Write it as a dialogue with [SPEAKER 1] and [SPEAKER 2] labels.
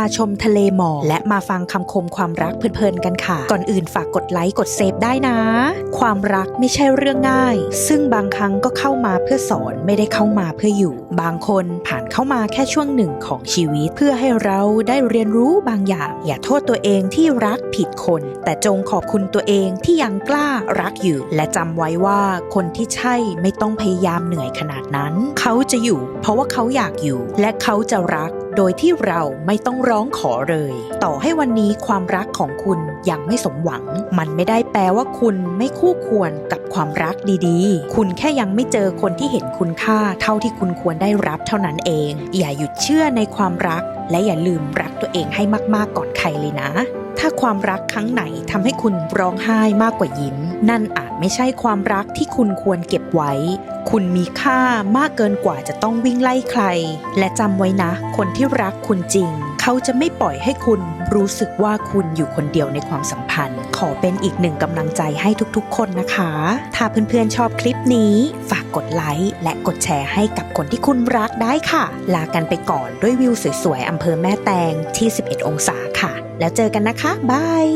[SPEAKER 1] าชมทะเลหมอกและมาฟังคำคมความรักเพลินๆกันค่ะ ก่อนอื่นฝากกดไลค์กดเซฟได้นะ ความรักไม่ใช่เรื่องง่าย ซึ่งบางครั้งก็เข้ามาเพื่อสอนไม่ได้เข้ามาเพื่ออยู่ บางคนผ่านเข้ามาแค่ช่วงหนึ่งของชีวิต เพื่อให้เราได้เรียนรู้บางอย่าง อย่าโทษตัวเองที่รักผิดคน แต่จงขอบคุณตัวเองที่ยังกล้ารักอยู่ และจำไว้ว่าคนที่ใช่ไม่ต้องพยายามเหนื่อยขนาดนั้น เขาจะอยู่ เพราะว่าเขาอยากอยู่ และเขาจะรักโดยที่เราไม่ต้องร้องขอเลย ต่อให้วันนี้ความรักของคุณยังไม่สมหวัง มันไม่ได้แปลว่าคุณไม่คู่ควรกับความรักดีๆ คุณแค่ยังไม่เจอคนที่เห็นคุณค่าเท่าที่คุณควรได้รับเท่านั้นเอง อย่าหยุดเชื่อในความรัก และอย่าลืมรักตัวเองให้มากๆก่อนใครเลยนะ ถ้าความรักครั้งไหนทำให้คุณร้องไห้มากกว่ายิ้ม นั่นอาจไม่ใช่ความรักที่คุณควรเก็บไว้ คุณมีค่ามากเกินกว่าจะต้องวิ่งไล่ใคร และจำไว้นะ คนที่รักคุณจริง เขาจะไม่ปล่อยให้คุณรู้สึกว่าคุณอยู่คนเดียวในความสัมพันธ์ ขอเป็นอีกหนึ่งกำลังใจให้ทุกๆ คนนะคะ ถ้าเพื่อนๆชอบคลิปนี้ ฝากกดไลค์และกดแชร์ให้กับคนที่คุณรักได้ค่ะ ลากันไปก่อนด้วยวิวสวยๆอำเภอแม่แตงที่ 11 องศาค่ะ แล้วเจอกันนะคะบาย